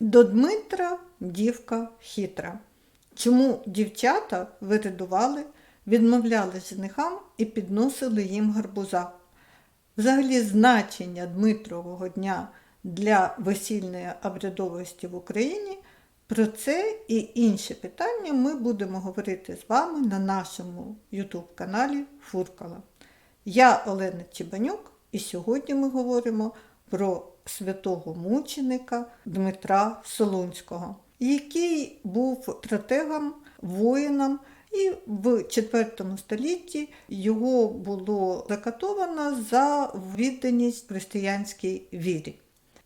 До Дмитра дівка хитра. Чому дівчата вирядували, відмовляли женихам і підносили їм гарбуза? Взагалі, значення Дмитрового дня для весільної обрядовості в Україні. Про це і інші питання ми будемо говорити з вами на нашому YouTube каналі Фуркала. Я Олена Чебанюк, і сьогодні ми говоримо про святого мученика Дмитра Солунського, який був стратегом, воїном, і в IV столітті його було закатовано за відданість християнській вірі.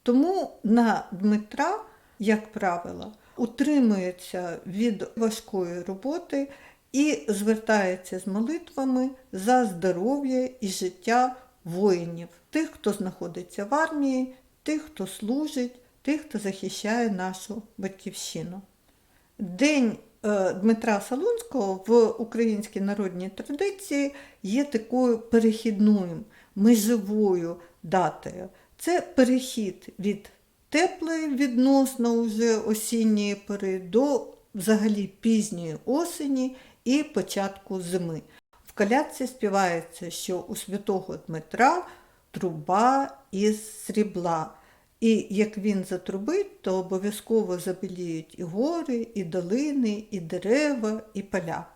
Тому на Дмитра, як правило, утримується від важкої роботи і звертається з молитвами за здоров'я і життя воїнів, тих, хто знаходиться в армії, тих, хто служить, тих, хто захищає нашу батьківщину. День е, Дмитра Солунського в українській народній традиції є такою перехідною, межовою датою. Це перехід від теплої відносно уже осінньої пори до взагалі пізньої осені і початку зими. В калядці співається, що у святого Дмитра труба із срібла. І як він затрубить, то обов'язково забіліють і гори, і долини, і дерева, і поля.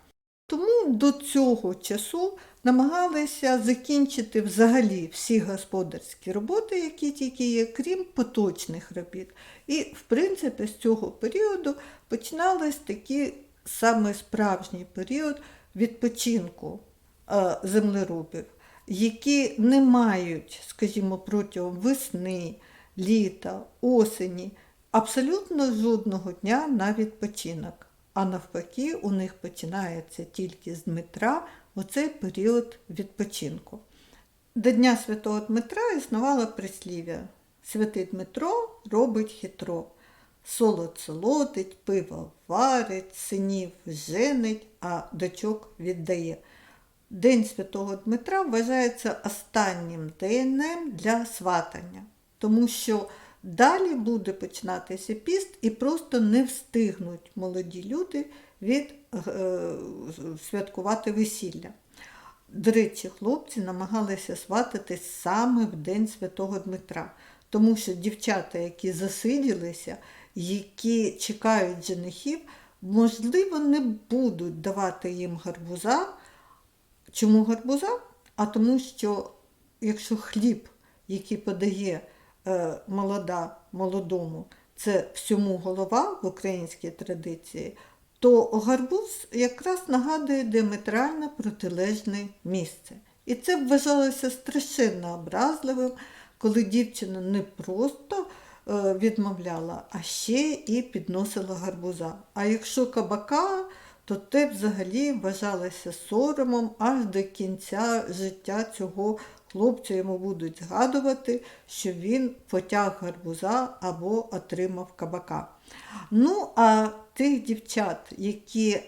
Тому до цього часу намагалися закінчити взагалі всі господарські роботи, які тільки є, крім поточних робіт. І, в принципі, з цього періоду починались такий саме справжній період відпочинку е, землеробів, які не мають, скажімо, протягом весни, літа, осені абсолютно жодного дня на відпочинок. А навпаки, у них починається тільки з Дмитра оцей період відпочинку. До Дня Святого Дмитра існувало прислів'я Святий Дмитро робить хитро, солод солодить, пиво варить, синів женить, а дочок віддає. День Святого Дмитра вважається останнім днем для сватання, тому що Далі буде починатися піст і просто не встигнуть молоді люди від е, святкувати весілля. До речі, хлопці намагалися свататись саме в День Святого Дмитра, тому що дівчата, які засиділися, які чекають женихів, можливо, не будуть давати їм гарбуза. Чому гарбуза? А тому що якщо хліб, який подає молода молодому, це всьому голова в українській традиції, то гарбуз якраз нагадує діаметрально протилежне місце. І це вважалося страшенно образливим, коли дівчина не просто е, відмовляла, а ще і підносила гарбуза. А якщо кабака, то те взагалі вважалося соромом аж до кінця життя цього Хлопці йому будуть згадувати, що він потяг гарбуза або отримав кабака. Ну, а тих дівчат, які е,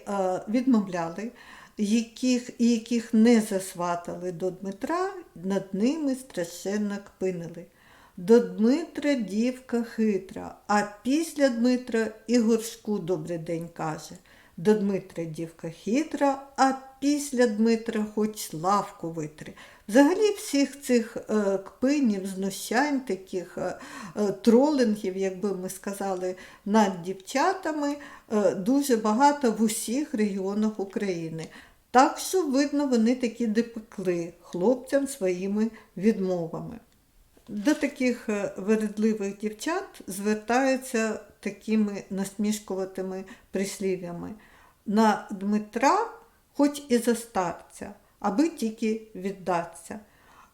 відмовляли, яких, яких не засватали до Дмитра, над ними страшенно кпинили. До Дмитра дівка хитра, а після Дмитра і горшку добрий день каже. До Дмитра дівка хитра, а після Дмитра хоч лавку витри. Взагалі всіх цих е, кпинів, знущань, таких е, е, тролингів, як би ми сказали, над дівчатами дуже багато в усіх регіонах України. Так що, видно, вони такі допекли хлопцям своїми відмовами. До таких вередливих дівчат звертаються такими насмішкуватими прислів'ями. На Дмитра, хоч і за старця аби тільки віддатися.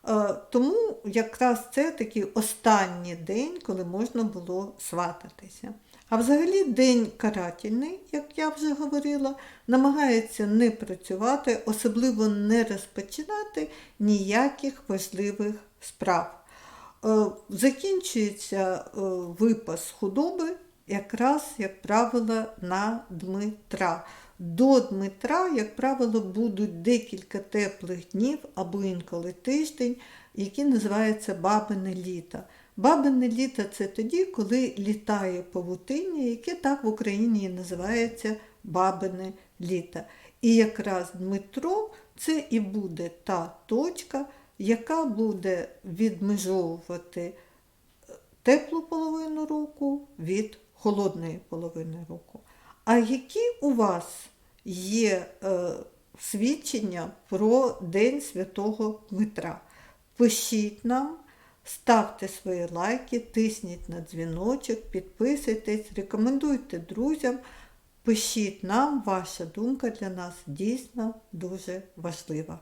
Е, тому якраз це такий останній день, коли можна було свататися. А взагалі день карательний, як я вже говорила, намагається не працювати, особливо не розпочинати ніяких важливих справ. Е, закінчується е, випас худоби якраз, як правило, на Дмитра. До Дмитра, як правило, будуть декілька теплих днів або інколи тиждень, які називаються бабине літо. Бабине літо це тоді, коли літає павутиння, яке так в Україні і називається бабине літо. І якраз Дмитро це і буде та точка, яка буде відмежовувати теплу половину року від холодної половини року. А які у вас є е, свідчення про День Святого Дмитра? Пишіть нам, ставте свої лайки, тисніть на дзвіночок, підписуйтесь, рекомендуйте друзям. Пишіть нам, ваша думка для нас дійсно дуже важлива.